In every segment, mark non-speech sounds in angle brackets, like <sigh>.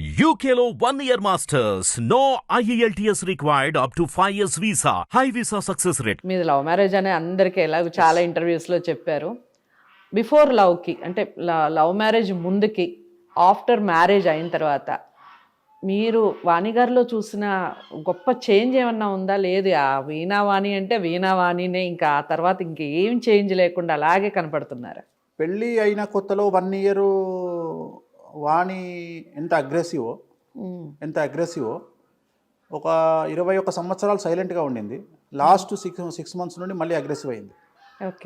One year masters. No E IELTS required up to 5 years visa. High visa success rate. మీది love marriage అని అందరికీ ఎలాగో చాలా ఇంటర్వ్యూస్లో చెప్పారు బిఫోర్ లవ్కి అంటే లవ్ మ్యారేజ్ ముందుకి ఆఫ్టర్ మ్యారేజ్ అయిన తర్వాత మీరు వాణి గారిలో చూసిన గొప్ప చేంజ్ ఏమన్నా ఉందా లేదు ఆ వీణా వాణి అంటే వీణా వాణినే ఇంకా ఆ తర్వాత ఇంకేం చేంజ్ లేకుండా అలాగే కనపడుతున్నారా పెళ్ళి అయిన కొత్తలో వన్ ఇయర్ వాణి ఎంత అగ్రెసివో ఎంత అగ్రెసివో ఒక ఇరవై ఒక్క సంవత్సరాలు సైలెంట్గా ఉండింది. లాస్ట్ సిక్స్ సిక్స్ మంత్స్ నుండి మళ్ళీ అగ్రెసివ్ అయింది.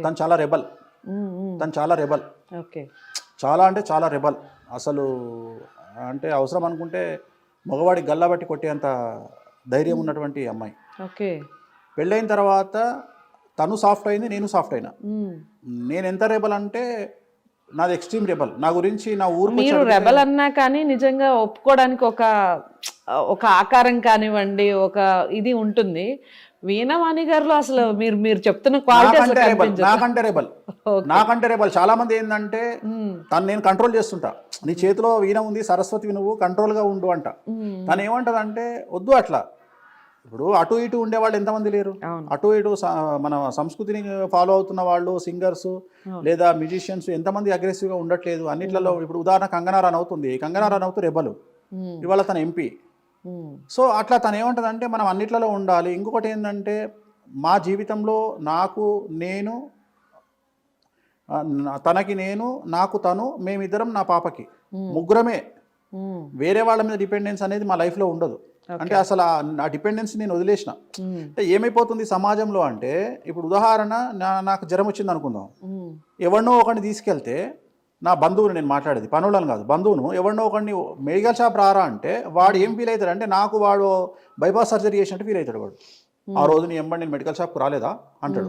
తను చాలా రెబల్. తను చాలా రెబల్. ఓకే. చాలా అంటే చాలా రెబల్. అసలు అంటే అవసరం అనుకుంటే మగవాడి గల్లాబట్టి కొట్టేంత ధైర్యం ఉన్నటువంటి అమ్మాయి. ఓకే. పెళ్ళైన తర్వాత తను సాఫ్ట్ అయింది నేను సాఫ్ట్ అయినా. నేను ఎంత రెబల్ అంటే నాది ఎక్స్ట్రీమ్ రెబల్. నా గురించి నా ఊరికి మీరు రెబల్ అన్నా కానీ నిజంగా ఒప్పుకోవడానికి ఒక ఒక ఆకారం కానివ్వండి ఒక ఇది ఉంటుంది. వీణవాణి గారిలో అసలు మీరు మీరు చెప్తున్న క్వాలిటీ నాకంటే రెబల్. నాకంటే రెబల్. చాలా మంది ఏంటంటే. తను నేను కంట్రోల్ చేస్తుంటా. నీ చేతిలో వీణ ఉంది సరస్వతి నువ్వు కంట్రోల్గా ఉండు అంట. తను ఏమంటదంటే వద్దు అట్లా. ఇప్పుడు అటు ఇటు ఉండేవాళ్ళు ఎంతమంది లేరు? అటు ఇటు మన సంస్కృతిని ఫాలో అవుతున్న వాళ్ళు సింగర్స్ లేదా మ్యూజిషియన్స్ ఎంతమంది అగ్రెసివ్గా ఉండట్లేదు? అన్నిట్లలో ఇప్పుడు ఉదాహరణ కంగనా రన్ అవుతుంది. కంగనా రన్ అవుతూ రెబలు. ఇవాళ తన ఎంపీ. సో అట్లా తను ఏమంటుందంటే మనం అన్నిట్లలో ఉండాలి. ఇంకొకటి ఏంటంటే మా జీవితంలో నాకు నేను తనకి నేను నాకు తను మేమిద్దరం నా పాపకి. ముగ్గురమే. వేరే వాళ్ళ మీద డిపెండెన్స్ అనేది మా లైఫ్లో ఉండదు. అంటే అసలు ఆ- డిపెండెన్స్ నేను వదిలేసిన. అంటే ఏమైపోతుంది సమాజంలో అంటే ఇప్పుడు ఉదాహరణ నాకు జ్వరం వచ్చింది అనుకుందాం. ఎవరినో ఒకరిని తీసుకెళ్తే నా బంధువుని నేను మాట్లాడేది పనులను కాదు బంధువును ఎవరినో ఒకరిని మెడికల్ షాప్ రారా అంటే వాడు ఏం ఫీల్ అవుతాడు అంటే నాకు వాడు బైపాస్ సర్జరీ చేసినట్టు ఫీల్ అవుతాడు వాడు. ఆ రోజు నీ ఎంబడి నేను మెడికల్ షాప్కి రాలేదా? అంటాడు.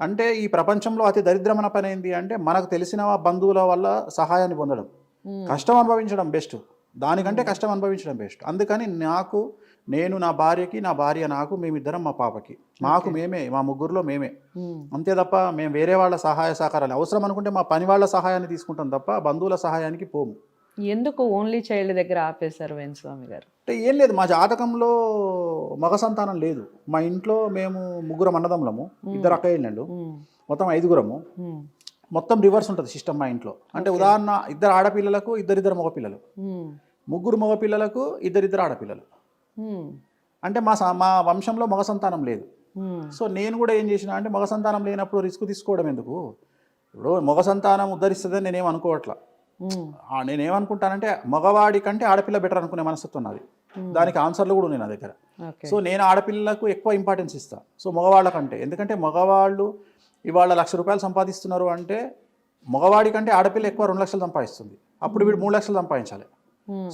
అంటే ఈ ప్రపంచంలో అతి దరిద్రమైన పని ఏంటి అంటే మనకు తెలిసిన బంధువుల వల్ల సహాయాన్ని పొందడం. కష్టం అనుభవించడం బెస్ట్. దానికంటే కష్టం అనుభవించడం బెస్ట్. అందుకని నాకు నేను నా భార్యకి నా భార్య నాకు మేమిద్దరం మా పాపకి. మాకు మేమే మా ముగ్గురులో మేమే. అంతే తప్ప మేము వేరే వాళ్ళ సహాయ సహకారాలు అవసరం అనుకుంటే మా పని వాళ్ళ సహాయాన్ని తీసుకుంటాం తప్ప బంధువుల సహాయానికి పోము. ఎందుకు ఓన్లీ చైల్డ్ దగ్గర ఆపేశారు వేణుస్వామి గారు? అంటే ఏం లేదు మా జాతకంలో మగ సంతానం లేదు. మా ఇంట్లో మేము ముగ్గురం అన్నదమ్ములము ఇద్దరు అక్క ఇళ్ళు. మొత్తం ఐదుగురము. మొత్తం రివర్స్ ఉంటుంది సిస్టమ్ మా ఇంట్లో. అంటే ఉదాహరణ ఇద్దరు ఆడపిల్లలకు ఇద్దరిద్దరు మగపిల్లలు. ముగ్గురు మగపిల్లలకు ఇద్దరిద్దరు ఆడపిల్లలు. అంటే మా స- మా వంశంలో మగ సంతానం లేదు. సో నేను కూడా ఏం చేసిన అంటే మగ సంతానం లేనప్పుడు రిస్క్ తీసుకోవడం ఎందుకు? ఇప్పుడు మగ సంతానం ఉద్ధరిస్తుందని నేనేం అనుకోవట్లా. మ్మ్. ఆ, నేనేమనుకుంటానంటే మగవాడి కంటే ఆడపిల్ల బెటర్ అనుకునే మనస్తత్వం నాది. దానికి ఆన్సర్లు కూడా ఉన్నాయి నా దగ్గర. సో నేను ఆడపిల్లలకు ఎక్కువ ఇంపార్టెన్స్ ఇస్తాను సో మగవాళ్ళ కంటే. ఎందుకంటే మగవాళ్ళు ఇవాళ లక్ష రూపాయలు సంపాదిస్తున్నారు అంటే మగవాడి కంటే ఆడపిల్ల ఎక్కువ రెండు లక్షలు సంపాదిస్తుంది. అప్పుడు వీడు మూడు లక్షలు సంపాదించాలి.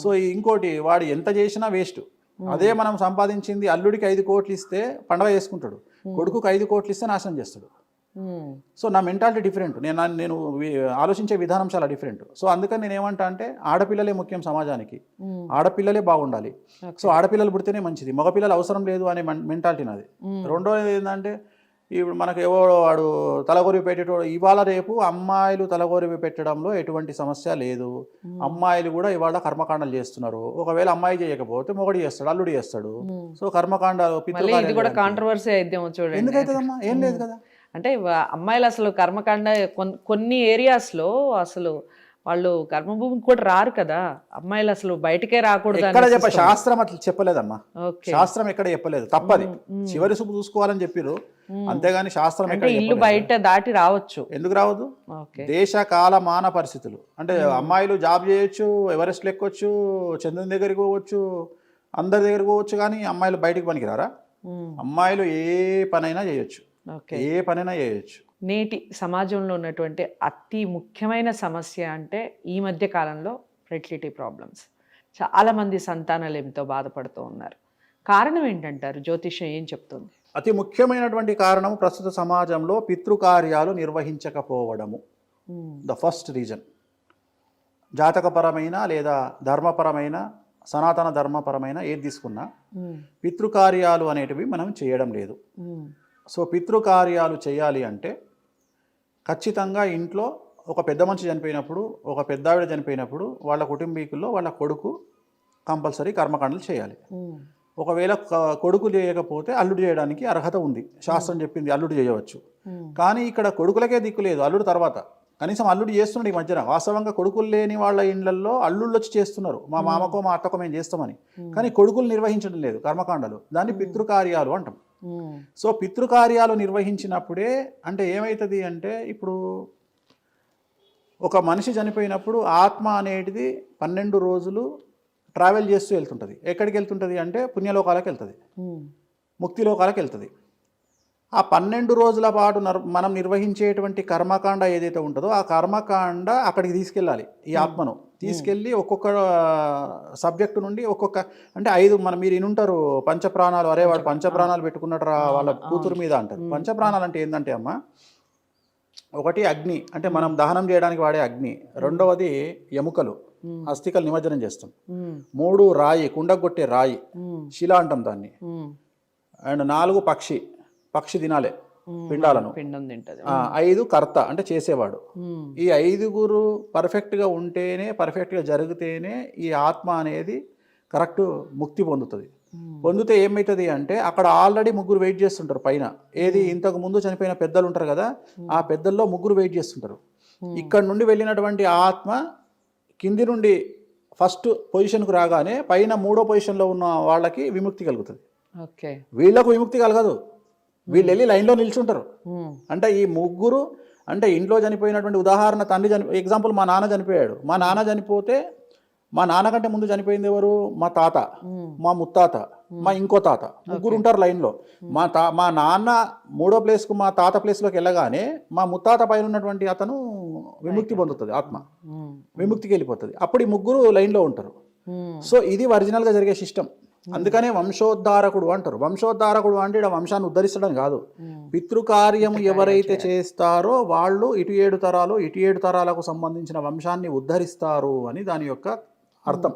సో ఇంకోటి వాడు ఎంత చేసినా వేస్ట్. అదే మనం సంపాదించింది అల్లుడికి ఐదు కోట్లు ఇస్తే పండగ చేసుకుంటాడు. కొడుకుకి ఐదు కోట్లు ఇస్తే నాశనం చేస్తాడు. సో నా మెంటాలిటీ డిఫరెంట్. నేను నేను ఆలోచించే విధానం చాలా డిఫరెంట్. సో అందుకని నేను ఏమంటా అంటే ఆడపిల్లలే ముఖ్యం సమాజానికి. ఆడపిల్లలే బాగుండాలి. సో ఆడపిల్లలు పుడితేనే మంచిది. మగపిల్లలు అవసరం లేదు అనే మెంటాలిటీ నాది. రెండోది ఏంటంటే ఇప్పుడు మనకు ఎవడో వాడు తలగొరి పెట్టేటోడు ఇవాళ రేపు అమ్మాయిలు తలగొరి పెట్టడంలో ఎటువంటి సమస్య లేదు. అమ్మాయిలు కూడా ఇవాళ కర్మకాండాలు చేస్తున్నారు. ఒకవేళ అమ్మాయి చేయకపోతే మొగడు చేస్తాడు అల్లుడు చేస్తాడు. సో కర్మకాండాలు కూడా కాంట్రవర్సీ చూడండి. ఎందుకైతుందమ్మా? ఏం లేదు కదా. అంటే అమ్మాయిలు అసలు కర్మకాండ కొన్- కొన్ని ఏరియాస్లో అసలు వాళ్ళు కర్మభూమికి కూడా రారు కదా. అమ్మాయిలు అసలు బయటకే రాకూడదు ఎక్కడ చెప్ప శాస్త్రం అట్లా చెప్పలేదమ్మా. శాస్త్రం ఎక్కడ చెప్పలేదు. తప్పది. చివరి చూపు చూసుకోవాలని చెప్పిర్రు అంతేగాని శాస్త్రం ఇల్లు. బయట దాటి రావచ్చు. ఎందుకు రావద్దు? దేశ కాల మాన పరిస్థితులు. అంటే అమ్మాయిలు జాబ్ చేయొచ్చు ఎవరెస్ట్ ఎక్కొచ్చు చంద్రుని దగ్గరికి పోవచ్చు అందరి దగ్గరికి పోవచ్చు కానీ అమ్మాయిలు బయటికి పనికిరారా? మ్మ్. అమ్మాయిలు ఏ పనైనా చేయొచ్చు. ఏ పనైనా చేయొచ్చు. నేటి సమాజంలో ఉన్నటువంటి అతి ముఖ్యమైన సమస్య అంటే ఈ మధ్య కాలంలో ఫెర్టిలిటీ ప్రాబ్లమ్స్ చాలామంది సంతానలేమితో బాధపడుతూ ఉన్నారు. కారణం ఏంటంటారు? జ్యోతిష్యం ఏం చెప్తుంది? అతి ముఖ్యమైనటువంటి కారణం ప్రస్తుత సమాజంలో పితృకార్యాలు నిర్వహించకపోవడము. ద ఫస్ట్ రీజన్ జాతకపరమైన లేదా ధర్మపరమైన సనాతన ధర్మపరమైన ఏది తీసుకున్నా మ్మ్. పితృకార్యాలు అనేటివి మనం చేయడం లేదు. మ్మ్. సో పితృకార్యాలు చేయాలి అంటే ఖచ్చితంగా ఇంట్లో ఒక పెద్ద మనిషి చనిపోయినప్పుడు ఒక పెద్దావిడ చనిపోయినప్పుడు వాళ్ళ కుటుంబీకుల్లో వాళ్ళ కొడుకు కంపల్సరీ కర్మకాండలు చేయాలి. ఒకవేళ కొడుకు చేయకపోతే అల్లుడు చేయడానికి అర్హత ఉంది. శాస్త్రం చెప్పింది అల్లుడు చేయవచ్చు. కానీ ఇక్కడ కొడుకులకే దిక్కు లేదు అల్లుడు తర్వాత. కనీసం అల్లుడు చేస్తున్నాడు ఈ మధ్యన. వాస్తవంగా కొడుకులు లేని వాళ్ళ ఇండ్లల్లో అల్లుళ్ళు వచ్చి చేస్తున్నారు. మా మామకో మా అత్తకో మేము చేస్తామని. కానీ కొడుకులు నిర్వహించడం లేదు కర్మకాండలు. దాన్ని పితృకార్యాలు అంటాం. సో పితృకార్యాలు నిర్వహించినప్పుడే అంటే ఏమవుతుంది అంటే ఇప్పుడు ఒక మనిషి చనిపోయినప్పుడు ఆత్మ అనేది పన్నెండు రోజులు ట్రావెల్ చేస్తూ వెళ్తుంటుంది. ఎక్కడికి వెళ్తుంటుంది అంటే పుణ్యలోకాలకు వెళ్తుంది. ఉమ్, ముక్తిలోకాలకు వెళ్తుంది. ఆ పన్నెండు రోజుల పాటు నర్ మనం నిర్వహించేటువంటి కర్మకాండ ఏదైతే ఉంటుందో ఆ కర్మకాండ అక్కడికి తీసుకెళ్ళాలి ఈ ఆత్మను. తీసుకెళ్ళి ఒక్కొక్క సబ్జెక్టు నుండి ఒక్కొక్క అంటే ఐదు మనం మీరు ఇనుంటారు పంచప్రాణాలు అరే వాడు పంచప్రాణాలు. పెట్టుకున్నట్టు వాళ్ళ కూతురు మీద అంటారు. పంచప్రాణాలు అంటే ఏంటంటే అమ్మ ఒకటి అగ్ని అంటే మనం దహనం చేయడానికి వాడే అగ్ని రెండవది ఎముకలు అస్థికలు నిమజ్జనం చేస్తాం. మూడు రాయి కుండగొట్టే రాయి శిల అంటాం దాన్ని. అండ్ నాలుగు పక్షి పక్షి తినాలే పిండాలను. పిండం తింటది. ఐదు కర్త అంటే చేసేవాడు. ఈ ఐదుగురు పర్ఫెక్ట్గా ఉంటేనే పర్ఫెక్ట్గా జరిగితేనే ఈ ఆత్మ అనేది కరెక్ట్ ముక్తి పొందుతుంది. పొందితే ఏమవుతుంది అంటే అక్కడ ఆల్రెడీ ముగ్గురు వెయిట్ చేస్తుంటారు పైన. ఏది ఇంతకు ముందు చనిపోయిన పెద్దలు ఉంటారు కదా ఆ పెద్దల్లో ముగ్గురు వెయిట్ చేస్తుంటారు. ఇక్కడ నుండి వెళ్ళినటువంటి ఆత్మ కింది నుండి ఫస్ట్ పొజిషన్కు రాగానే పైన మూడో పొజిషన్లో ఉన్న వాళ్ళకి విముక్తి కలుగుతుంది. ఓకే. వీళ్ళకు విముక్తి కలగదు. వీళ్ళు వెళ్ళి లైన్లో నిల్చుంటారు. అంటే ఈ ముగ్గురు అంటే ఇంట్లో చనిపోయినటువంటి ఉదాహరణ తండ్రి చని ఎగ్జాంపుల్ మా నాన్న చనిపోయాడు. మా నాన్న చనిపోతే మా నాన్నకంటే ముందు చనిపోయింది ఎవరు? మా తాత. మా ముత్తాత. మా ఇంకో తాత. ముగ్గురు ఉంటారు లైన్లో. మా తా మా నాన్న మూడో ప్లేస్కు మా తాత ప్లేస్లోకి వెళ్ళగానే మా ముత్తాత పైన ఉన్నటువంటి అతను విముక్తి పొందుతుంది ఆత్మ. విముక్తికి వెళ్ళిపోతుంది. అప్పుడు ఈ ముగ్గురు లైన్లో ఉంటారు. సో ఇది ఒరిజినల్గా జరిగే సిస్టమ్. అందుకనే వంశోద్ధారకుడు అంటారు. వంశోద్ధారకుడు అంటే ఈడ వంశాన్ని ఉద్ధరిస్తడం కాదు. ఉమ్, పితృకార్యం ఎవరైతే చేస్తారో వాళ్ళు ఇటు ఏడు తరాలు ఇటు ఏడు తరాలకు సంబంధించిన వంశాన్ని ఉద్ధరిస్తారు అని దాని యొక్క అర్థం.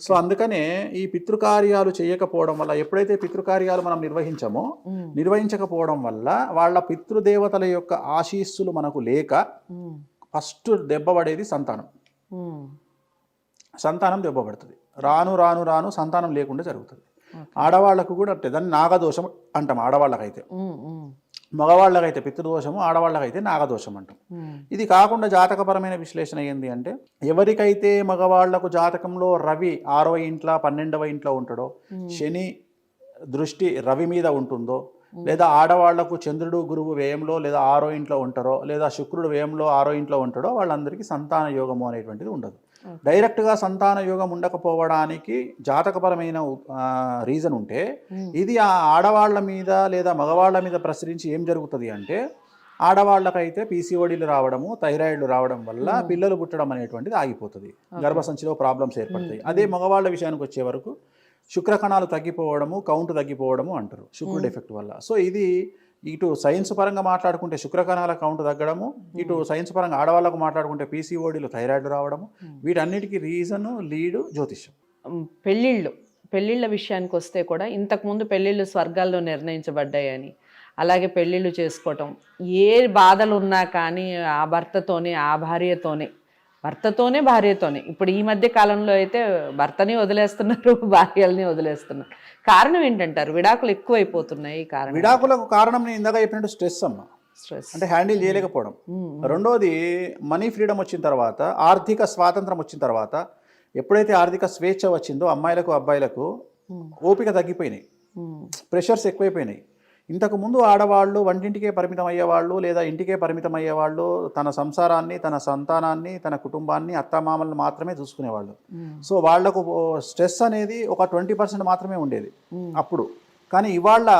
సో అందుకనే ఈ పితృకార్యాలు చేయకపోవడం వల్ల ఎప్పుడైతే పితృకార్యాలు మనం నిర్వహించామో నిర్వహించకపోవడం వల్ల వాళ్ళ పితృదేవతల యొక్క ఆశీస్సులు మనకు లేక ఫస్ట్ దెబ్బపడేది సంతానం. సంతానం దెబ్బపడుతుంది రాను రాను రాను సంతానం లేకుండా జరుగుతుంది. ఆడవాళ్ళకు కూడా అంటే దాన్ని నాగదోషం అంటాం ఆడవాళ్ళకైతే. మగవాళ్ళకైతే పితృదోషము ఆడవాళ్ళకైతే నాగదోషం అంటాం. ఇది కాకుండా జాతకపరమైన విశ్లేషణ ఏంది అంటే ఎవరికైతే మగవాళ్ళకు జాతకంలో రవి ఆరవ ఇంట్లో పన్నెండవ ఇంట్లో ఉంటాడో శని దృష్టి రవి మీద ఉంటుందో లేదా ఆడవాళ్ళకు చంద్రుడు గురువు వ్యయంలో లేదా ఆరో ఇంట్లో ఉంటారో లేదా శుక్రుడు వ్యయంలో ఆరో ఇంట్లో ఉంటాడో వాళ్ళందరికీ సంతాన యోగము అనేటువంటిది ఉండదు. డైరెక్ట్గా సంతాన యోగం ఉండకపోవడానికి జాతకపరమైన రీజన్ ఉంటే ఇది ఆ ఆడవాళ్ళ మీద లేదా మగవాళ్ళ మీద ప్రసరించి ఏం జరుగుతుంది అంటే ఆడవాళ్ళకైతే పీసీఓడీలు రావడము థైరాయిడ్లు రావడం వల్ల పిల్లలు పుట్టడం అనేటువంటిది ఆగిపోతుంది. గర్భసంచిలో ప్రాబ్లమ్స్ ఏర్పడతాయి. అదే మగవాళ్ళ విషయానికి వచ్చే వరకు శుక్రకణాలు తగ్గిపోవడము కౌంట్ తగ్గిపోవడము అంటారు శుక్రుడు ఎఫెక్ట్ వల్ల. సో ఇది ఇటు సైన్స్ పరంగా మాట్లాడుకుంటే శుక్రకణాల కౌంట్ తగ్గడము ఇటు సైన్స్ పరంగా ఆడవాళ్ళకు మాట్లాడుకుంటే పీసీఓడీలు థైరాయిడ్ రావడము వీటన్నిటికీ రీజన్ లీడు జ్యోతిష్యం. పెళ్ళిళ్ళు పెళ్ళిళ్ళ విషయానికి వస్తే కూడా ఇంతకుముందు పెళ్ళిళ్ళు స్వర్గాల్లో నిర్ణయించబడ్డాయని అలాగే పెళ్ళిళ్ళు చేసుకోవటం ఏ బాధలు ఉన్నా కానీ ఆ భర్తతోనే ఆ భార్యతోనే భర్తతోనే భార్యతోనే. ఇప్పుడు ఈ మధ్య కాలంలో అయితే భర్తని వదిలేస్తున్నారు <laughs> భార్యల్ని వదిలేస్తున్నారు. కారణం ఏంటంటారు? విడాకులు ఎక్కువైపోతున్నాయి కారణం. విడాకులకు కారణం నేను ఇందాక చెప్పినట్టు స్ట్రెస్ అమ్మ. స్ట్రెస్. అంటే హ్యాండిల్ చేయలేకపోవడం. రెండోది మనీ ఫ్రీడమ్ వచ్చిన తర్వాత ఆర్థిక స్వాతంత్రం వచ్చిన తర్వాత ఎప్పుడైతే ఆర్థిక స్వేచ్ఛ వచ్చిందో అమ్మాయిలకు అబ్బాయిలకు ఓపిక తగ్గిపోయినాయి. ప్రెషర్స్ ఎక్కువైపోయినాయి. ఇంతకు ముందు ఆడవాళ్ళు వంటింటికే పరిమితం అయ్యేవాళ్ళు లేదా ఇంటికే పరిమితం అయ్యేవాళ్ళు తన సంసారాన్ని తన సంతానాన్ని తన కుటుంబాన్ని అత్తమామలను మాత్రమే చూసుకునేవాళ్ళు. సో వాళ్ళకు స్ట్రెస్ అనేది ఒక ట్వంటీ పర్సెంట్ మాత్రమే ఉండేది అప్పుడు. కానీ ఇవాళ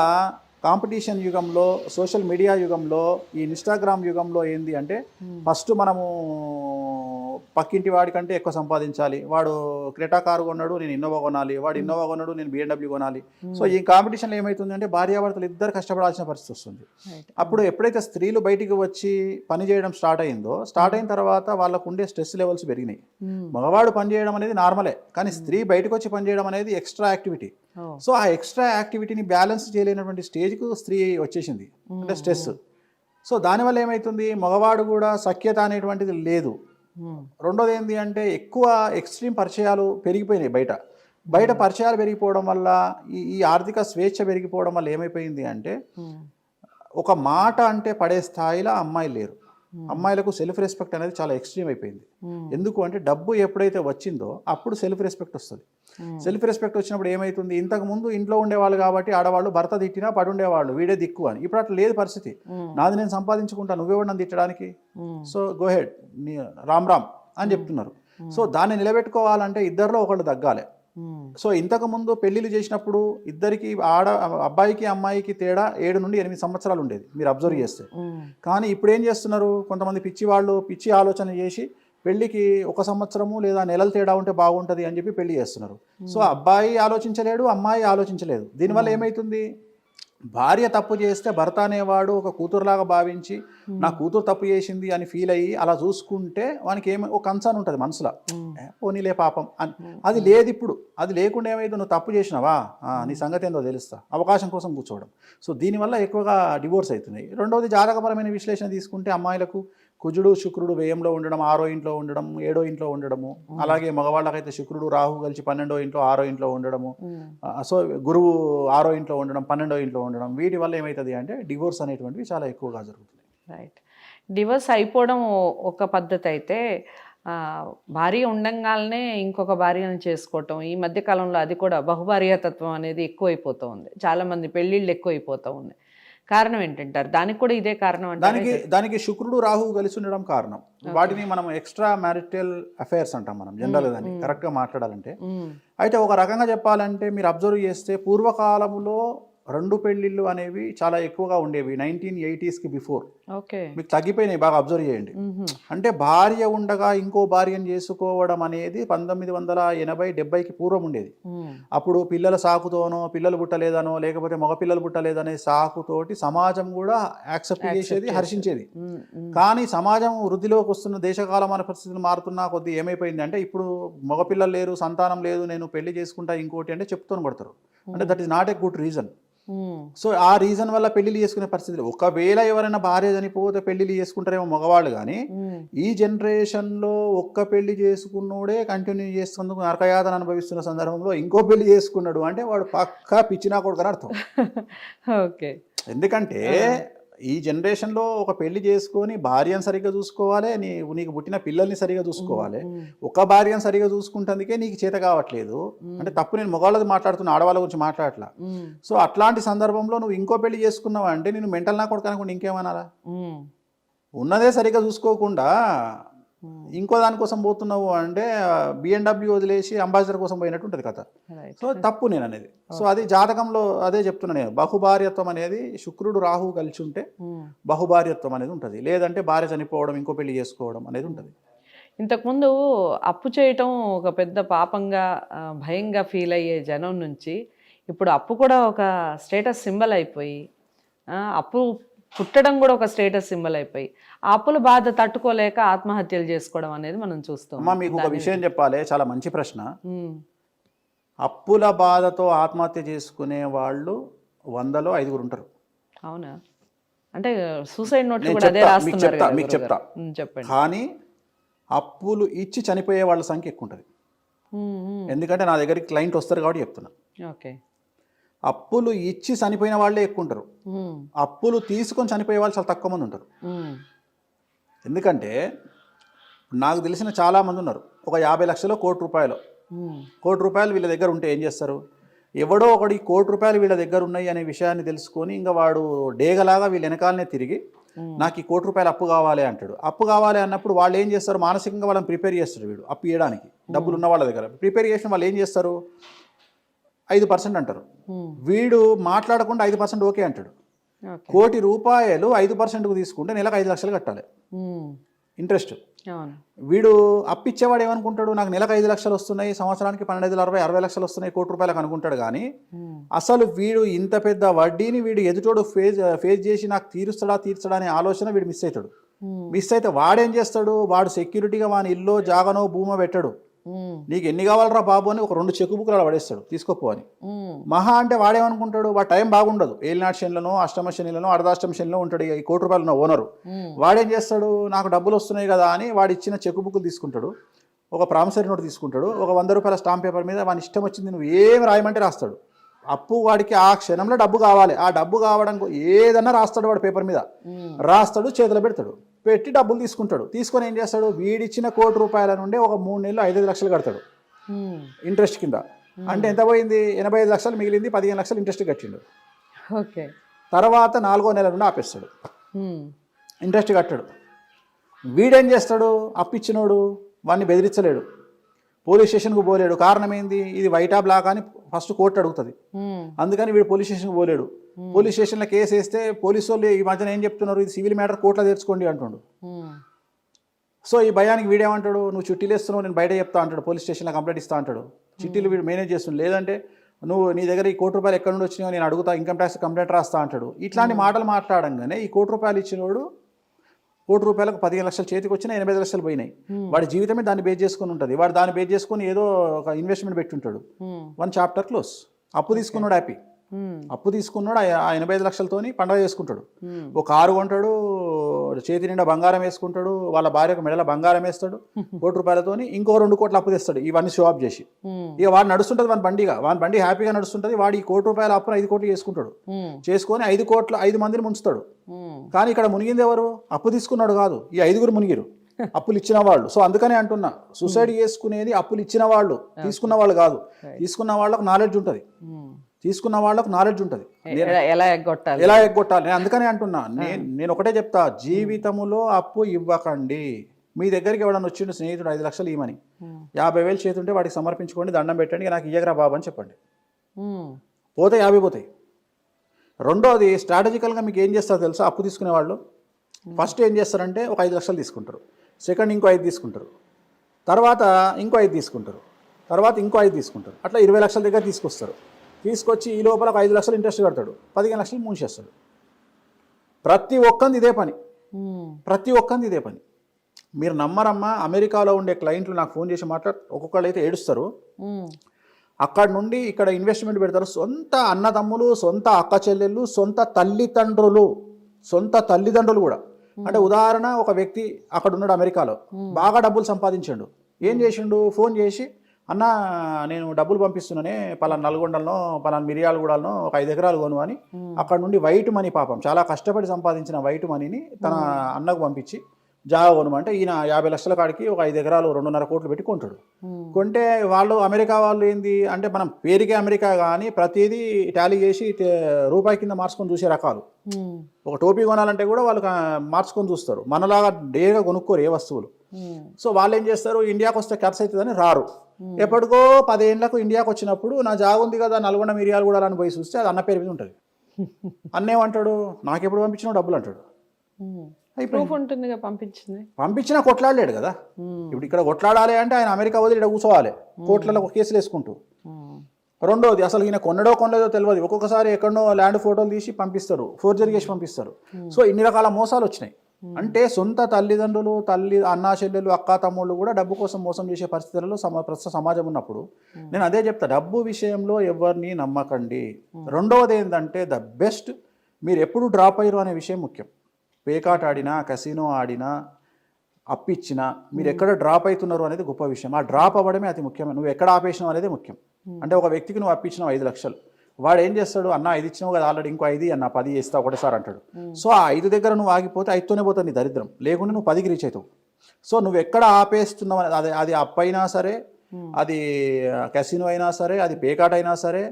కాంపిటీషన్ యుగంలో సోషల్ మీడియా యుగంలో ఈ ఇన్స్టాగ్రామ్ యుగంలో ఏంది అంటే ఫస్ట్ మనము పక్కింటి వాడికంటే ఎక్కువ సంపాదించాలి. వాడు క్రెటా కారు కొన్నాడు నేను ఇన్నోవా కొనాలి. వాడు ఇన్నోవా కొన్నాడు నేను బిఎండబ్ల్యూ కొనాలి. సో ఈ కాంపిటీషన్లో ఏమవుతుందంటే భార్యాభర్తలు ఇద్దరు కష్టపడాల్సిన పరిస్థితి వస్తుంది. అప్పుడు ఎప్పుడైతే స్త్రీలు బయటికి వచ్చి పని చేయడం స్టార్ట్ అయిందో స్టార్ట్ అయిన తర్వాత వాళ్ళకు ఉండే స్ట్రెస్ లెవెల్స్ పెరిగినాయి మగవాడు పని చేయడం అనేది నార్మలే కానీ స్త్రీ బయటకు వచ్చి పని చేయడం అనేది ఎక్స్ట్రా యాక్టివిటీ సో ఆ ఎక్స్ట్రా యాక్టివిటీని బ్యాలెన్స్ చేయలేనటువంటి స్టేజ్కు స్త్రీ వచ్చేసింది. అంటే స్ట్రెస్ సో దానివల్ల ఏమవుతుంది మగవాడు కూడా సఖ్యత అనేటువంటిది లేదు. రెండోది ఏంటి అంటే ఎక్కువ ఎక్స్ట్రీమ్ పరిచయాలు పెరిగిపోయినాయి బయట. బయట పరిచయాలు పెరిగిపోవడం వల్ల ఈ ఈ ఆర్థిక స్వేచ్ఛ పెరిగిపోవడం వల్ల ఏమైపోయింది అంటే ఉమ్, ఒక మాట అంటే పడే స్థాయిలో అమ్మాయిలు లేరు. అమ్మాయిలకు సెల్ఫ్ రెస్పెక్ట్ అనేది చాలా ఎక్స్ట్రీమ్ అయిపోయింది. ఉమ్, ఎందుకు అంటే డబ్బు ఎప్పుడైతే వచ్చిందో అప్పుడు సెల్ఫ్ రెస్పెక్ట్ వస్తుంది. సెల్ఫ్ రెస్పెక్ట్ వచ్చినప్పుడు ఏమైతుంది? ఇంతకు ముందు ఇంట్లో ఉండేవాళ్ళు కాబట్టి ఆడవాళ్ళు భర్త తిట్టినా పడుండేవాళ్ళు వీడే దిక్కు అని. ఇప్పుడు అట్లా లేదు పరిస్థితి. ఉమ్, నాది నేను సంపాదించుకుంటా నువ్వెవడు నన్ను తిట్టడానికి? సో గో హెడ్ నీ రామ్ రామ్ అని చెప్తున్నారు. సో దాన్ని నిలబెట్టుకోవాలంటే ఇద్దరిలో ఒకళ్ళు తగ్గాలి. సో ఇంతకు ముందు పెళ్ళిళ్ళు చేసినప్పుడు ఇద్దరికి ఆడ అబ్బాయికి అమ్మాయికి తేడా ఏడు నుండి ఎనిమిది సంవత్సరాలు ఉండేది మీరు అబ్జర్వ్ చేస్తే. ఉమ్, కానీ ఇప్పుడు ఏం చేస్తున్నారు? కొంతమంది పిచ్చి వాళ్ళు పిచ్చి ఆలోచన చేసి పెళ్ళికి ఒక సంవత్సరము లేదా నెలల తేడా ఉంటే బాగుంటుంది అని చెప్పి పెళ్ళి చేస్తున్నారు. సో అబ్బాయి ఆలోచించలేడు అమ్మాయి ఆలోచించలేదు. దీనివల్ల ఏమైతుంది? భార్య తప్పు చేస్తే భర్త అనేవాడు ఒక కూతురులాగా భావించి నా కూతురు తప్పు చేసింది అని ఫీల్ అయ్యి అలా చూసుకుంటే వానికి ఏమి ఒక కన్సర్న్ ఉంటుంది మనసులో. పోనీలే పాపం అని. అది లేదు ఇప్పుడు. అది లేకుండా ఏమైతే నువ్వు తప్పు చేసినావా? నీ సంగతి ఏందో తెలుస్తా. అవకాశం కోసం కూర్చోవడం. సో దీనివల్ల ఎక్కువగా డివోర్స్ అవుతున్నాయి. రెండవది జాతకపరమైన విశ్లేషణ తీసుకుంటే అమ్మాయిలకు కుజుడు శుక్రుడు వ్యయంలో ఉండడం ఆరో ఇంట్లో ఉండడం ఏడో ఇంట్లో ఉండడము. అలాగే మగవాళ్ళకైతే శుక్రుడు రాహు కలిసి పన్నెండో ఇంట్లో ఆరో ఇంట్లో ఉండడము. సో గురువు ఆరో ఇంట్లో ఉండడం పన్నెండో ఇంట్లో ఉండడం వీటి వల్ల ఏమవుతుంది అంటే డివోర్స్ అనేటువంటివి చాలా ఎక్కువగా జరుగుతున్నాయి. రైట్ డివోర్స్ అయిపోవడం ఒక పద్ధతి అయితే భార్య ఉండంగానే ఇంకొక భార్యను చేసుకోవటం ఈ మధ్య కాలంలో అది కూడా బహుభార్యాతత్వం అనేది ఎక్కువైపోతూ ఉంది. చాలా మంది పెళ్ళిళ్ళు ఎక్కువైపోతూ ఉన్నాయి. కారణం ఏంటంటారు? దానికి కూడా ఇదే కారణం దానికి దానికి శుక్రుడు రాహువు కలిసి ఉండడం కారణం. వాటిని మనం ఎక్స్ట్రా మ్యారిటల్ అఫైర్స్ అంటాం మనం జనరల్ దాన్ని కరెక్ట్గా మాట్లాడాలంటే. అయితే ఒక రకంగా చెప్పాలంటే మీరు అబ్జర్వ్ చేస్తే పూర్వకాలంలో రెండు పెళ్ళిళ్ళు అనేవి చాలా ఎక్కువగా ఉండేవి నైన్టీన్ ఎయిటీస్కి బిఫోర్. ఓకే. మీకు తగ్గిపోయినాయి బాగా అబ్జర్వ్ చేయండి. అంటే భార్య ఉండగా ఇంకో భార్యను చేసుకోవడం అనేది పంతొమ్మిది వందల ఎనభై డెబ్బైకి పూర్వం ఉండేది. అప్పుడు పిల్లల సాకుతోనో పిల్లలు పుట్టలేదనో లేకపోతే మగ పిల్లలు పుట్టలేదనే సాకుతోటి సమాజం కూడా యాక్సెప్ట్ చేసేది హర్షించేది. కానీ సమాజం వృద్ధిలోకి వస్తున్న దేశకాలమాన పరిస్థితులు మారుతున్న కొద్దీ ఏమైపోయింది అంటే ఇప్పుడు మగపిల్లలు లేరు సంతానం లేదు నేను పెళ్ళి చేసుకుంటా ఇంకోటి అంటే చెప్తూనే పడతారు అంటే that is not a good reason so ఆ రీజన్ వల్ల పెళ్ళిళ్ళు చేసుకునే పరిస్థితి. ఒకవేళ ఎవరైనా భార్య చనిపోతే పెళ్ళిళ్ళు చేసుకుంటారేమో మగవాళ్ళు కానీ ఈ జనరేషన్లో ఒక్క పెళ్ళి చేసుకున్నోడే కంటిన్యూ చేస్తున్నందుకు నరకయాతన అనుభవిస్తున్న సందర్భంలో ఇంకో పెళ్ళి చేసుకున్నాడు అంటే వాడు పక్కా పిచ్చినా కొడుకని అర్థం. <laughs> ఓకే ఎందుకంటే ఈ జనరేషన్లో ఒక పెళ్ళి చేసుకొని భార్యను సరిగ్గా చూసుకోవాలి నీ నీకు పుట్టిన పిల్లల్ని సరిగ్గా చూసుకోవాలి. ఒక భార్యను సరిగ్గా చూసుకుంటందుకే నీకు చేత కావట్లేదు. అంటే తప్పు నేను మగవాళ్ళది మాట్లాడుతున్నా ఆడవాళ్ళ గురించి మాట్లాడట్లా. సో అట్లాంటి సందర్భంలో నువ్వు ఇంకో పెళ్ళి చేసుకున్నావు? అంటే నేను మెంటల్ నా కొడుకు అనుకుంటే ఇంకేమనాలా? ఉన్నదే సరిగ్గా చూసుకోకుండా ఇంకో దానికోసం పోతున్నావు అంటే బిఎన్డబ్ల్యూ వదిలేసి అంబాసిడర్ కోసం పోయినట్టు ఉంటుంది కథ. సో తప్పు నేను అనేది సో అది జాతకంలో అదే చెప్తున్నా నేను. బహుభార్యత్వం అనేది శుక్రుడు రాహు కలిసి ఉంటే బహుభార్యత్వం అనేది ఉంటుంది. లేదంటే భార్య చనిపోవడం ఇంకో పెళ్ళి చేసుకోవడం అనేది ఉంటుంది. ఇంతకుముందు అప్పు చేయటం ఒక పెద్ద పాపంగా భయంగా ఫీల్ అయ్యే జనం నుంచి ఇప్పుడు అప్పు కూడా ఒక స్టేటస్ సింబల్ అయిపోయి అప్పు పుట్టడం కూడా ఒక స్టేటస్ సింబల్ అయిపోయి అప్పుల బాధ తట్టుకోలేక ఆత్మహత్యలు చేసుకోవడం అనేది మనం చూస్తాం. అమ్మ మీకు ఒక విషయం చెప్పాలి చాలా మంచి ప్రశ్న. అప్పుల బాధతో ఆత్మహత్య చేసుకునే వాళ్ళు వందలో ఐదుగురు ఉంటారు. అవునా? అంటే సూసైడ్ నేను కూడా అదే మీకు రాస్తున్నారు చెప్తా, మీకు చెప్పండి. కానీ అప్పులు ఇచ్చి చనిపోయే వాళ్ళ సంఖ్య ఎక్కువ ఉంటుంది. ఎందుకంటే నా దగ్గరికి క్లయింట్ వస్తారు కాబట్టి చెప్తున్నా. ఓకే. అప్పులు ఇచ్చి చనిపోయిన వాళ్ళే ఎక్కువ ఉంటారు. అప్పులు తీసుకొని చనిపోయే వాళ్ళు చాలా తక్కువ మంది ఉంటారు. ఎందుకంటే నాకు తెలిసిన చాలామంది ఉన్నారు. ఒక యాభై లక్షలు కోటి రూపాయలు. కోటి రూపాయలు వీళ్ళ దగ్గర ఉంటే ఏం చేస్తారు? ఎవడో ఒకటి కోటి రూపాయలు వీళ్ళ దగ్గర ఉన్నాయి అనే విషయాన్ని తెలుసుకొని ఇంకా వాడు డేగలాగా వీళ్ళ వెనకాలనే తిరిగి నాకు ఈ కోటి రూపాయలు అప్పు కావాలి అంటాడు. అప్పు కావాలి అన్నప్పుడు వాళ్ళు ఏం చేస్తారు? మానసికంగా వాళ్ళని ప్రిపేర్ చేస్తారు వీడు అప్పు ఇవ్వడానికి డబ్బులు ఉన్న వాళ్ళ దగ్గర. ప్రిపేర్ చేసిన వాళ్ళు ఏం చేస్తారు? ఐదు పర్సెంట్ అంటారు. వీడు మాట్లాడకుండా ఐదు పర్సెంట్ ఓకే అంటాడు. కోటి రూపాయలు ఐదు పర్సెంట్కు తీసుకుంటే నెలకు ఐదు లక్షలు కట్టాలి. ఇంట్రెస్ట్. వీడు అప్పిచ్చేవాడు ఏమనుకుంటాడు? నాకు నెలకు ఐదు లక్షలు వస్తున్నాయి సంవత్సరానికి పన్నెండు అరవై అరవై లక్షలు వస్తున్నాయి కోటి రూపాయలకు అనుకుంటాడు కానీ అసలు వీడు ఇంత పెద్ద వడ్డీని వీడు ఎదుటోడు ఫేస్ ఫేస్ చేసి నాకు తీరుస్తాడా తీర్చడా అనే ఆలోచన వీడు మిస్ అవుతాడు. మిస్ అయితే వాడేం చేస్తాడు? వాడు సెక్యూరిటీగా వాని ఇల్లు జాగనో భూమో పెట్టాడు. నీకు ఎన్ని కావాలరా బాబు అని ఒక రెండు చెక్కు బుక్లు అలా పడేస్తాడు. తీసుకోపో అని. మహా అంటే వాడేమనుకుంటాడు? వాడు టైం బాగుండదు. ఏలినాటి శనిలను అష్టమ శనిలను అర్ధాష్టమ శనిలో ఉంటాడు ఈ కోటి రూపాయలు ఉన్న ఓనరు వాడేం చేస్తాడు? నాకు డబ్బులు వస్తున్నాయి కదా అని వాడు ఇచ్చిన చెక్ బుక్లు తీసుకుంటాడు. ఒక ప్రామిసరీ నోట్ తీసుకుంటాడు. ఒక వంద రూపాయల స్టాంప్ పేపర్ మీద వాని ఇష్టం వచ్చింది నువ్వు ఏం రాయమంటే రాస్తాడు. అప్పు వాడికి ఆ క్షణంలో డబ్బు కావాలి. ఆ డబ్బు కావడం ఏదన్నా రాస్తాడు వాడు పేపర్ మీద. రాస్తాడు చేతిలో పెడతాడు. పెట్టి డబ్బులు తీసుకుంటాడు. తీసుకొని ఏం చేస్తాడు? వీడిచ్చిన కోటి రూపాయల నుండి ఒక మూడు నెలలు ఐదైదు లక్షలు కడతాడు. ఇంట్రెస్ట్ కింద. అంటే ఎంత పోయింది? ఎనభై ఐదు లక్షలు మిగిలింది పదిహేను లక్షలు ఇంట్రెస్ట్ కట్టిండు. ఓకే. తర్వాత నాలుగో నెల నుండి ఆపేస్తాడు. ఇంట్రెస్ట్ కట్టాడు. వీడేం చేస్తాడు? అప్పిచ్చినోడు వాడిని బెదిరించలేడు. పోలీస్ స్టేషన్కు పోలేడు. కారణం ఏంది ఇది వైటా బ్లాక్ అని ఫస్ట్ కోర్టు అడుగుతుంది. అందుకని వీడు పోలీస్ స్టేషన్కి పోలేడు. పోలీస్ స్టేషన్లో కేసు వేస్తే పోలీసు వాళ్ళు ఈ మధ్యన ఏం చెప్తున్నారు? ఇది సివిల్ మ్యాటర్ కోర్టులో తెచ్చుకోండి అంటుండు. సో ఈ భయానికి వీడేమంటాడు? నువ్వు చిట్టీలు వేస్తున్నావు నేను బయట చెప్తా అంటాడు. పోలీస్ స్టేషన్లో కంప్లైంట్ ఇస్తా అంటాడు. చిట్టీలు వీడు మేనేజ్ చేస్తుండు. లేదంటే నువ్వు నీ దగ్గర ఈ కోటి రూపాయలు ఎక్కడి నుండి వచ్చినాయో నేను అడుగుతా ఇన్కమ్ ట్యాక్స్ కంప్లైంట్ రాస్తా అంటాడు. ఇట్లాంటి మాటలు మాట్లాడంగానే ఈ కోటి రూపాయలు ఇచ్చినోడు కోటి రూపాయలకు పదిహేను లక్షలు చేతికి వచ్చినా ఎనభై ఐదు లక్షలు పోయినాయి. వాడి జీవితమే దాన్ని బేస్ చేసుకుని ఉంటుంది. వాడు దాన్ని బేస్ చేసుకుని ఏదో ఒక ఇన్వెస్ట్మెంట్ పెట్టుంటాడు. ఉమ్. వన్ చాప్టర్ క్లోజ్ అప్పు తీసుకున్నాడు హ్యాపీ. అప్పు తీసుకున్నాడు ఆ- ఎనభై ఐదు లక్షలతోని పండగ చేసుకుంటాడు. ఉమ్. ఒక కారు కొంటాడు చేతి నిండా బంగారం వేసుకుంటాడు వాళ్ళ భార్యకు మెడల బంగారం వేస్తాడు కోటి రూపాయలతోని ఇంకో రెండు కోట్లు అప్పు తెస్తాడు ఇవన్నీ షో ఆఫ్ చేసి. ఇక వాడు నడుస్తుంటుంది వాని బండిగా వాని బండి హ్యాపీగా నడుస్తుంటుంది వాడు ఈ కోటి రూపాయల అప్పును ఐదు కోట్లు చేసుకుంటాడు. చేసుకొని ఐదు కోట్ల ఐదు మందిని ముంచుతాడు. కానీ ఇక్కడ మునిగింది ఎవరు? అప్పు తీసుకున్నాడు కాదు ఈ ఐదుగురు మునిగిరు. <laughs> అప్పులు ఇచ్చిన వాళ్ళు. సో అందుకనే అంటున్నా సూసైడ్ చేసుకునేది అప్పులు ఇచ్చిన వాళ్ళు తీసుకున్న వాళ్ళు కాదు. తీసుకున్న వాళ్ళకు నాలెడ్జ్ ఉంటుంది. తీసుకున్న వాళ్ళకు నాలెడ్జ్ ఉంటుంది. ఎలా- ఎగ్గొట్టాలి? ఎలా ఎగ్గొట్టాలి? నేను అందుకనే అంటున్నా. నేను నేను ఒకటే చెప్తా. జీవితములో అప్పు ఇవ్వకండి. మీ దగ్గరికి ఎవడన్నా వచ్చిండు స్నేహితుడు ఐదు లక్షలు ఇవ్వమని. ఉమ్. యాభై వేలు చేతుంటే వాడికి సమర్పించుకోండి దండం పెట్టండి నాకు ఇయ్యగరా బాబు అని చెప్పండి. పోతే యాభై పోతాయి. రెండోది స్ట్రాటజికల్గా మీకు ఏం చేస్తారో తెలుసా? అప్పు తీసుకునే వాళ్ళు. ఫస్ట్ ఏం చేస్తారంటే ఒక ఐదు లక్షలు తీసుకుంటారు. సెకండ్ ఇంకో ఐదు తీసుకుంటారు. తర్వాత ఇంకో ఐదు తీసుకుంటారు. తర్వాత ఇంకో ఐదు తీసుకుంటారు. అట్లా ఇరవై లక్షల దగ్గర తీసుకొస్తారు. తీసుకొచ్చి ఈ లోపల ఒక ఐదు లక్షలు ఇంట్రెస్ట్ కడతాడు. పదిహేను లక్షలు మూసేస్తాడు. ప్రతి ఒక్కంది ఇదే పని. ప్రతి ఒక్కంది ఇదే పని. మీరు నమ్మరమ్మా అమెరికాలో ఉండే క్లయింట్లు నాకు ఫోన్ చేసి మాట్లాడు ఒక్కొక్కళ్ళు అయితే ఏడుస్తారు. అక్కడ నుండి ఇక్కడ ఇన్వెస్ట్మెంట్ పెడతారు. సొంత అన్నదమ్ములు సొంత అక్క చెల్లెళ్ళు సొంత తల్లిదండ్రులు సొంత తల్లిదండ్రులు కూడా. అంటే ఉదాహరణ ఒక వ్యక్తి అక్కడ ఉన్నాడు అమెరికాలో. బాగా డబ్బులు సంపాదించాడు. ఏం చేసిండు? ఫోన్ చేసి అన్న నేను డబ్బులు పంపిస్తున్నానే పలానా నల్గొండలో పలానా మిరియాలగూడలో ఒక ఐదు ఎకరాలు కొను అని. అక్కడ నుండి వైట్ మనీ పాపం చాలా కష్టపడి సంపాదించిన వైట్ మనీని తన అన్నకు పంపించి జాగా కొనమంటే ఈయన యాభై లక్షల కాడికి ఒక ఐదు ఎకరాలు రెండున్నర కోట్లు పెట్టి కొంటాడు. కొంటే వాళ్ళు అమెరికా వాళ్ళు ఏంది? అంటే మనం పేరుకే అమెరికా కానీ ప్రతిదీ టాలీ చేసి రూపాయి కింద మార్చుకొని చూసే రకాలు. ఒక టోపీ కొనాలంటే కూడా వాళ్ళు మార్చుకొని చూస్తారు. మనలాగా డేగా కొనుక్కోరు ఏ వస్తువులు. సో వాళ్ళు ఏం చేస్తారు? ఇండియాకి వస్తే ఖర్చు అవుతుందని రారు. ఎప్పటికో పదేళ్ళకు ఇండియాకి వచ్చినప్పుడు నా జాగ ఉంది కదా నల్గొండ మిరియాలు కూడా అని పోయి చూస్తే అది అన్న పేరు మీద ఉంటుంది. <laughs> అన్నేమంటాడు నాకెప్పుడు పంపించినావు డబ్బులు? అంటాడు. ప్రూఫ్ ఉంటుందిగా పంపించింది. పంపించినా కొట్లాడలేడు కదా. ఉమ్. ఇప్పుడు ఇక్కడ కొట్లాడాలి అంటే ఆయన అమెరికా వదిలి ఇక్కడ కూర్చోవాలి. కోర్టులలో ఒక కేసులు వేసుకుంటూ. రెండోది అసలు ఈయన కొన్నడో కొనలేదో తెలియదు. ఒక్కొక్కసారి ఎక్కడో ల్యాండ్ ఫోటోలు తీసి పంపిస్తారు. ఫోర్జరీ చేసి పంపిస్తారు. సో ఇన్ని రకాల మోసాలు వచ్చినాయి. అంటే సొంత తల్లిదండ్రులు తల్లి అన్నా చెల్లెలు అక్క తమ్ముళ్ళు కూడా డబ్బు కోసం మోసం చేసే పరిస్థితులలో సమ ప్రస్తుత సమాజం ఉన్నప్పుడు నేను అదే చెప్తా డబ్బు విషయంలో ఎవరిని నమ్మకండి. రెండవది ఏంటంటే ద బెస్ట్ మీరు ఎప్పుడు డ్రాప్ అయ్యారు అనే విషయం ముఖ్యం. పేకాట ఆడినా కసినో ఆడినా అప్పిచ్చినా మీరు ఎక్కడ డ్రాప్ అవుతున్నారు అనేది గొప్ప విషయం. ఆ డ్రాప్ అవ్వడమే అతి ముఖ్యమైన నువ్వు ఎక్కడ ఆపేసినావు అనేది ముఖ్యం. అంటే ఒక వ్యక్తికి నువ్వు అప్పించినావు ఐదు లక్షలు. వాడు ఏం చేస్తాడు? అన్న ఐదు ఇచ్చినావు కదా ఆల్రెడీ ఇంకో ఐదు అన్న పది ఇస్తా ఒకటేసారి అంటాడు. సో ఆ ఐదు దగ్గర నువ్వు ఆగిపోతే ఐదుతోనే పోతుంది నీ దరిద్రం. లేకుంటే నువ్వు పదికి రీచ్ అవుతావు. సో నువ్వు ఎక్కడ ఆపేస్తున్నావు అనేది అది అది అప్ అయినా సరే అది కెసినో అయినా సరే అది పేకాట అయినా సరే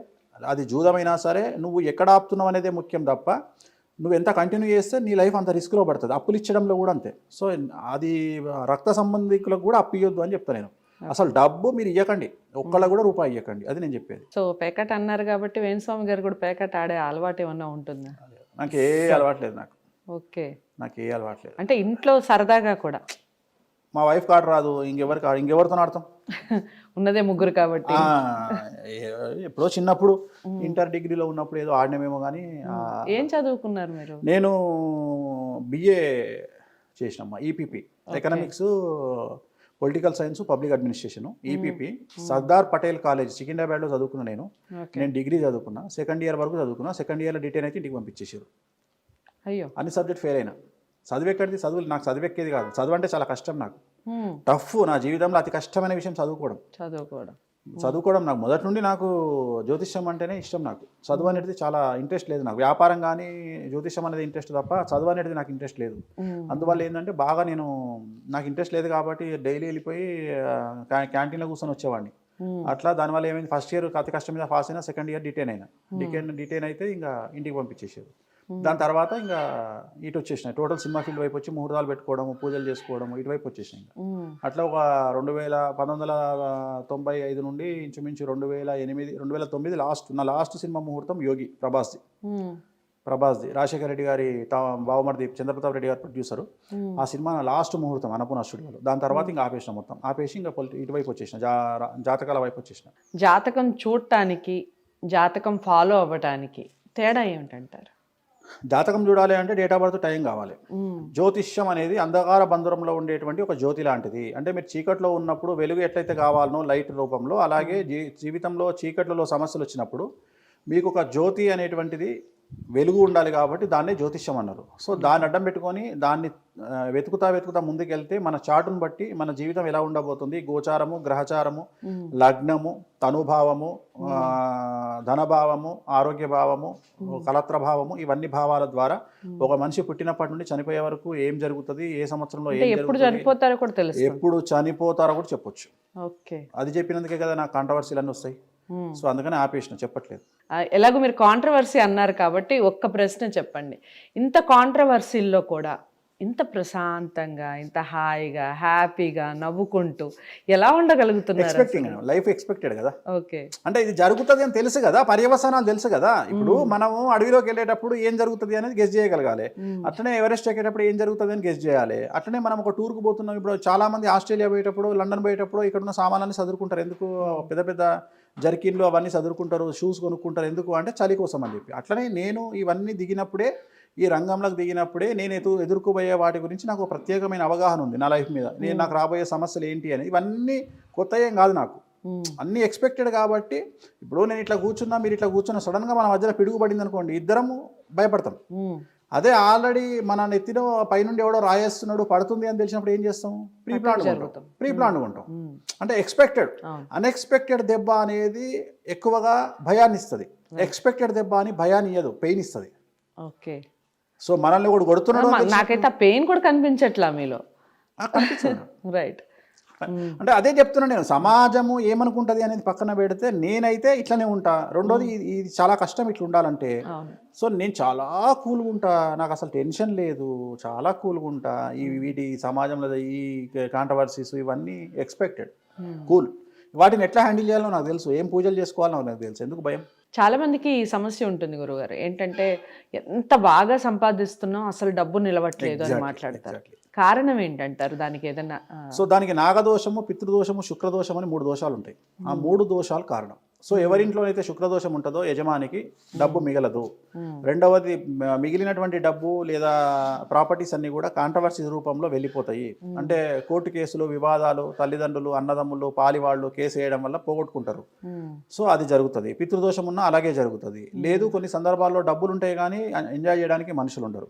అది జూదమైనా సరే నువ్వు ఎక్కడ ఆపుతున్నావు అనేదే ముఖ్యం తప్ప నువ్వు ఎంత కంటిన్యూ చేస్తే నీ లైఫ్ అంత రిస్క్లో పడుతుంది. అప్పులు ఇచ్చడంలో కూడా అంతే. సో అది రక్త సంబంధికులకు కూడా అప్పు ఇవ్వద్దు అని చెప్తాను నేను. అసలు డబ్బు మీరు ఇవ్వకండి ఒక్కళ్ళ కూడా రూపాయి ఇవ్వకండి అది నేను చెప్పేది. సో పేకట్ అన్నారు కాబట్టి వేణుస్వామి గారు కూడా పేకట్ ఆడే అలవాటు ఏమన్నా ఉంటుందా? నాకు ఏ అలవాట్లేదు నాకు. ఓకే. నాకు ఏ అలవాట్లేదు అంటే ఇంట్లో సరదాగా కూడా. మా వైఫ్ కార్డు రాదు. ఇంకెవరికి ఇంకెవరితో ఆడతాం. <laughs> ఉన్నదే ముగ్గురు కాబట్టి. ఎప్పుడో చిన్నప్పుడు ఇంటర్ డిగ్రీలో ఉన్నప్పుడు ఏదో ఆడినామేమో కానీ ఏం చదువుకున్నారు మీరు? నేను BA చేసినమ్మా EPP economics political science public administration EPP Sardar Patel college సికింద్రాబాద్లో చదువుకున్నా నేను. నేను డిగ్రీ చదువుకున్నా. సెకండ్ ఇయర్ వరకు చదువుకున్నా. సెకండ్ ఇయర్లో డిటైన్ అయితే ఇంటికి పంపించేసారు అయ్యో. అన్ని సబ్జెక్ట్ ఫెయిల్ అయినా. చదువు ఎక్కడిది చదువు నాకు చదువు ఎక్కేది కాదు. చదువు అంటే చాలా కష్టం నాకు. టఫ్ నా జీవితంలో అతి కష్టమైన విషయం చదువుకోవడం. చదువుకోవడం. చదువుకోవడం నాకు మొదటి నుండి నాకు జ్యోతిష్యం అంటేనే ఇష్టం నాకు. చదువు అనేది చాలా ఇంట్రెస్ట్ లేదు నాకు. వ్యాపారం కానీ జ్యోతిష్యం అనేది ఇంట్రెస్ట్ తప్ప చదువు అనేది నాకు ఇంట్రెస్ట్ లేదు. అందువల్ల ఏంటంటే బాగా నేను నాకు ఇంట్రెస్ట్ లేదు కాబట్టి డైలీ వెళ్ళిపోయి క్యాంటీన్లో కూర్చొని వచ్చేవాడిని. అట్లా దానివల్ల ఏమైంది? ఫస్ట్ ఇయర్ అతి కష్టం మీద పాస్ అయినా సెకండ్ ఇయర్ డిటైన్ అయినా. డిటైన్ డిటైన్ అయితే ఇంకా ఇంటికి పంపించేసారు దాని తర్వాత ఇంకా ఇటు వచ్చేసిన టోటల్ సినిమా ఫీల్డ్ వైపు వచ్చి ముహూర్తాలు పెట్టుకోవడం పూజలు చేసుకోవడం ఇటువైపు వచ్చేసిన ఇంకా. హ్మ్. అట్లా ఒక రెండు వేల పంతొమ్మిది వందల తొంభై ఐదు నుండి ఇంచుమించు రెండు వేల ఎనిమిది రెండు వేల తొమ్మిది లాస్ట్ నా లాస్ట్ సినిమా ముహూర్తం యోగి ప్రభాస్ది. హ్మ్. ప్రభాస్ది. రాజశేఖర రెడ్డి గారి తా- బావమరిది చంద్రప్రతాప్ రెడ్డి గారి ప్రొడ్యూసరు. ఆ సినిమా నా లాస్ట్ ముహూర్తం అన్నపూర్ణ స్టూడియోలో. దాని తర్వాత ఇంకా ఆపేసిన మొత్తం. ఆపేసి ఇంకా పొలిటి ఇటువైపు వచ్చేసిన. జాతకాల వైపు వచ్చేసిన. జాతకం చూడటానికి జాతకం ఫాలో అవ్వటానికి తేడా ఏమిటంటారు? జాతకం చూడాలి అంటే డేట్ ఆఫ్ బర్త్ టైం కావాలి. జ్యోతిష్యం అనేది అంధకార బంధురంలో ఉండేటువంటి ఒక జ్యోతి లాంటిది. అంటే మీరు చీకట్లో ఉన్నప్పుడు వెలుగు ఎట్లయితే కావాలనో లైట్ రూపంలో అలాగే జీ జీవితంలో చీకట్లలో సమస్యలు వచ్చినప్పుడు మీకు ఒక జ్యోతి అనేటువంటిది వెలుగు ఉండాలి కాబట్టి దాన్నే జ్యోతిష్యం అన్నారు. సో దాన్ని అడ్డం పెట్టుకొని దాన్ని వెతుకుతా వెతుకుతా ముందుకెళ్తే మన చాటును బట్టి మన జీవితం ఎలా ఉండబోతుంది? గోచారము గ్రహచారము. లగ్నము తనుభావము ధనభావము ఆరోగ్య భావము కలత్ర భావము ఇవన్నీ భావాల ద్వారా ఒక మనిషి పుట్టినప్పటి నుండి చనిపోయే వరకు ఏం జరుగుతుంది? ఏ సంవత్సరంలో ఎప్పుడు చనిపోతారో కూడా తెలుస్తుంది. ఎప్పుడు చనిపోతారో కూడా చెప్పొచ్చు. అది చెప్పినందుకే కదా నాకు కాంట్రవర్సీలు అన్నీ వస్తాయి. సో అందుకని ఆపేసిన చెప్పట్లేదు. ఎలాగో మీరు కాంట్రవర్సీ అన్నారు కాబట్టి ఒక్క ప్రశ్న చెప్పండి. ఇంత కాంట్రవర్సీల్లో కూడా ఇంత ప్రశాంతంగా ఇంత హాయిగా హ్యాపీగా నవ్వుకుంటూ ఎలా ఉండగలుగుతున్నారు ఎక్స్పెక్టింగ్ లైఫ్ ఎక్స్పెక్టెడ్ కదా. ఓకే. అంటే ఇది జరుగుతుంది అని తెలుసు కదా పర్యవసానాలు తెలుసు కదా. ఇప్పుడు మనము అడవిలోకి వెళ్ళేటప్పుడు ఏం జరుగుతుంది అనేది గెస్ చేయగలగాలి. అట్లనే ఎవరెస్ట్ ఎక్కేటప్పుడు ఏం జరుగుతుంది అని గెస్ చేయాలి. అట్లనే మనం ఒక టూర్కి పోతున్నాం ఇప్పుడు చాలా మంది ఆస్ట్రేలియా పోయేటప్పుడు లండన్ పోయేటప్పుడు ఇక్కడ ఉన్న సామాన్లన్నీ చదువుకుంటారు ఎందుకు? పెద్ద పెద్ద జర్కిన్లు అవన్నీ చదువుకుంటారు షూస్ కొనుక్కుంటారు. ఎందుకు అంటే చలి కోసం అని చెప్పి. అట్లనే నేను ఇవన్నీ దిగినప్పుడే ఈ రంగంలోకి దిగినప్పుడే నేను ఎదు ఎదుర్కోబోయే వాటి గురించి నాకు ప్రత్యేకమైన అవగాహన ఉంది నా లైఫ్ మీద. నేను నాకు రాబోయే సమస్యలు ఏంటి అని. ఇవన్నీ కొత్త ఏం కాదు నాకు. హ్మ్. అన్నీ ఎక్స్పెక్టెడ్ కాబట్టి ఇప్పుడు నేను ఇట్లా కూర్చున్నా మీరు ఇట్లా కూర్చున్నా సడన్గా మన మధ్యలో పిడుగు పడింది అనుకోండి ఇద్దరము భయపడతాం. హ్మ్. అదే ఆల్రెడీ మన నెత్తిలో పైనుండి ఎవడో రాయేస్తున్నాడు పడుతుంది అని తెలిసినప్పుడు ఏం చేస్తాం? Pre plan. ప్రీ ప్లాన్ ఉంటాం. అంటే ఎక్స్పెక్టెడ్. అన్ఎక్స్పెక్టెడ్ దెబ్బ అనేది ఎక్కువగా భయాన్ని ఇస్తుంది ఎక్స్పెక్టెడ్ దెబ్బ అని భయాన్ని ఇయ్యదు పెయిన్ ఇస్తుంది. ఓకే. సో మనల్ని కూడా కొడుతున్నాడు నాకైతే పెయిన్ కూడా కనిపించట్లా మీలో? కనిపిస్తుంది రైట్ <laughs> అంటే అదే చెప్తున్నా నేను. సమాజము ఏమనుకుంటది అనేది పక్కన పెడితే నేనైతే ఇట్లనే ఉంటా. రెండోది ఇది- చాలా కష్టం ఇట్లా ఉండాలంటే సో నేను చాలా కూల్గా ఉంటా. నాకు అసలు టెన్షన్ లేదు. చాలా కూల్గా ఉంటా. ఈ వీటి సమాజంలో ఈ కాంట్రవర్సీస్ ఇవన్నీ ఎక్స్పెక్టెడ్ కూల్. వాటిని ఎట్లా హ్యాండిల్ చేయాలో నాకు తెలుసు. ఏం పూజలు చేసుకోవాలో నాకు తెలుసు. ఎందుకు భయం? చాలా మందికి ఈ సమస్య ఉంటుంది గురుగారు ఏంటంటే ఎంత బాగా సంపాదిస్తున్నాం అసలు డబ్బు నిలవట్లేదు అని మాట్లాడతారు. కారణం ఏంటంటారు? దానికి ఏదైనా సో దానికి నాగదోషము పితృదోషము శుక్రదోషం అని మూడు దోషాలు ఉంటాయి ఆ మూడు దోషాలు కారణం. సో ఎవరింట్లో అయితే శుక్రదోషం ఉంటుందో యజమానికి డబ్బు మిగలదు. రెండవది మిగిలినటువంటి డబ్బు లేదా ప్రాపర్టీస్ అన్ని కూడా కాంట్రవర్సీ రూపంలో వెళ్ళిపోతాయి. అంటే కోర్టు కేసులు వివాదాలు తల్లిదండ్రులు అన్నదమ్ములు పాలివాళ్ళు కేసు వేయడం వల్ల పోగొట్టుకుంటారు. సో అది జరుగుతుంది. పితృదోషం ఉన్నా అలాగే జరుగుతుంది. లేదు కొన్ని సందర్భాల్లో డబ్బులు ఉంటాయి కానీ ఎంజాయ్ చేయడానికి మనుషులు ఉండరు.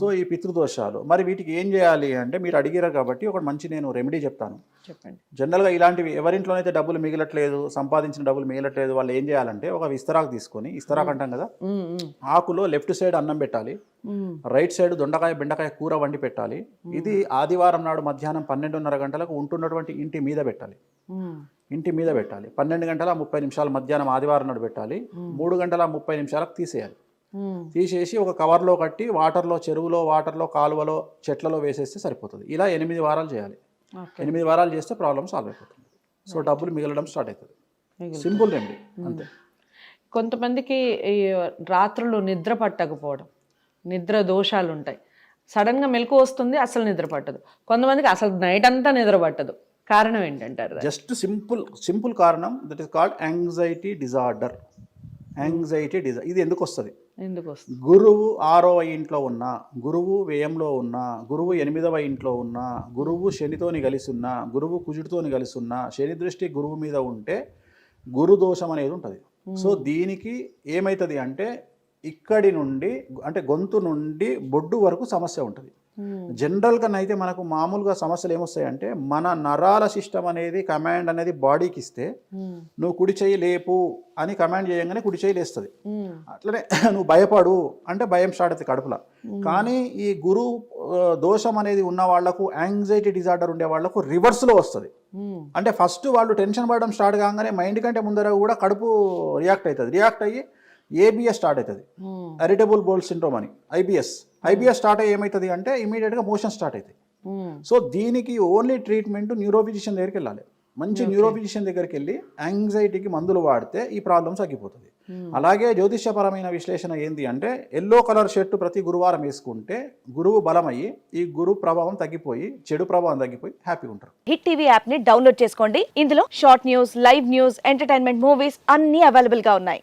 సో ఈ పితృదోషాలు మరి వీటికి ఏం చేయాలి అంటే మీరు అడిగారు కాబట్టి ఒక మంచి నేను రెమెడీ చెప్తాను. చెప్పండి. జనరల్గా ఇలాంటివి ఎవరింట్లోనైతే డబ్బులు మిగలట్లేదు సంపాదించిన డబ్బులు మిగలట్లేదు వాళ్ళు ఏం చేయాలంటే ఒక విస్తరాకు తీసుకొని ఇస్తరాకు అంటాం కదా ఆకులో లెఫ్ట్ సైడ్ అన్నం పెట్టాలి రైట్ సైడ్ దొండకాయ బెండకాయ కూర వండి పెట్టాలి. ఇది ఆదివారం నాడు మధ్యాహ్నం పన్నెండున్నర గంటలకు ఉంటున్నటువంటి ఇంటి మీద పెట్టాలి. ఇంటి మీద పెట్టాలి. పన్నెండు గంటల ముప్పై నిమిషాలు మధ్యాహ్నం ఆదివారం నాడు పెట్టాలి. మూడు గంటల ముప్పై నిమిషాలకు తీసేయాలి. తీసేసి ఒక కవర్లో కట్టి వాటర్లో చెరువులో వాటర్లో కాలువలో చెట్లలో వేసేస్తే సరిపోతుంది. ఇలా ఎనిమిది వారాలు చేయాలి. ఎనిమిది వారాలు చేస్తే ప్రాబ్లం సాల్వ్ అయిపోతుంది. సో డబ్బులు మిగలడం స్టార్ట్ అవుతుంది. సింపుల్ రెమెడీ అంతే. కొంతమందికి ఈ రాత్రులు నిద్ర పట్టకపోవడం నిద్ర దోషాలు ఉంటాయి సడన్గా మెలకు వస్తుంది అసలు నిద్ర పట్టదు. కొంతమందికి అసలు నైట్ అంతా నిద్ర పట్టదు. కారణం ఏంటంటారు? జస్ట్ సింపుల్ సింపుల్ కారణం that is called anxiety disorder. Anxiety డిజా ఇది ఎందుకు వస్తుంది? ఎందుకు వస్తుంది? గురువు ఆరవ ఇంట్లో ఉన్న గురువు వ్యయంలో ఉన్న గురువు ఎనిమిదవ ఇంట్లో ఉన్న గురువు శనితోని కలిసి ఉన్న గురువు కుజుడితోని కలిసి ఉన్న శని దృష్టి గురువు మీద ఉంటే గురు దోషం అనేది ఉంటుంది. సో దీనికి ఏమవుతుంది అంటే ఇక్కడి నుండి అంటే గొంతు నుండి బొడ్డు వరకు సమస్య ఉంటుంది. జనరల్గా అయితే మనకు మామూలుగా సమస్యలు ఏమొస్తాయంటే మన నరాల సిస్టమ్ అనేది కమాండ్ అనేది బాడీకి ఇస్తే నువ్వు కుడి చేయి లేపు అని కమాండ్ చేయగానే కుడి చేయి లేస్తుంది. అట్లనే <laughs> నువ్వు భయపడు అంటే భయం స్టార్ట్ అవుతుంది కడుపులో. కానీ ఈ గురు దోషం అనేది ఉన్న వాళ్ళకు యాంగ్జైటీ డిజార్డర్ ఉండే వాళ్ళకు రివర్స్లో వస్తుంది. అంటే ఫస్ట్ వాళ్ళు టెన్షన్ పడడం స్టార్ట్ కాగానే మైండ్ కంటే ముందర కూడా కడుపు రియాక్ట్ అవుతుంది. రియాక్ట్ అయ్యి ఏబిఎస్ స్టార్ట్ అవుతుంది. అరిటబుల్ బోల్ సిండ్రోమ్ అని ఐబిఎస్ ఐబిఎస్ స్టార్ట్ అయ్యి ఏమవుతుంది అంటే ఇమీడియట్గా మోషన్ స్టార్ట్ అవుతాయి సో దీనికి ఓన్లీ ట్రీట్మెంట్ న్యూరోఫిజిషియన్ దగ్గరికి వెళ్ళాలి. మంచి న్యూరోఫిజిషియన్ దగ్గరికి వెళ్ళి యాంగ్జైటీకి మందులు వాడితే ఈ ప్రాబ్లమ్ తగ్గిపోతుంది. అలాగే జ్యోతిష్యపరమైన విశ్లేషణ ఏంది అంటే ఎల్లో కలర్ షర్ట్ ప్రతి గురువారం వేసుకుంటే గురువు బలమయ్యి ఈ గురు ప్రభావం తగ్గిపోయి చెడు ప్రభావం తగ్గిపోయి హ్యాపీగా ఉంటారు. హిట్ టీవీ యాప్ని డౌన్లోడ్ చేసుకోండి. ఇందులో short news live news entertainment movies అన్ని అవైలబుల్గా ఉన్నాయి.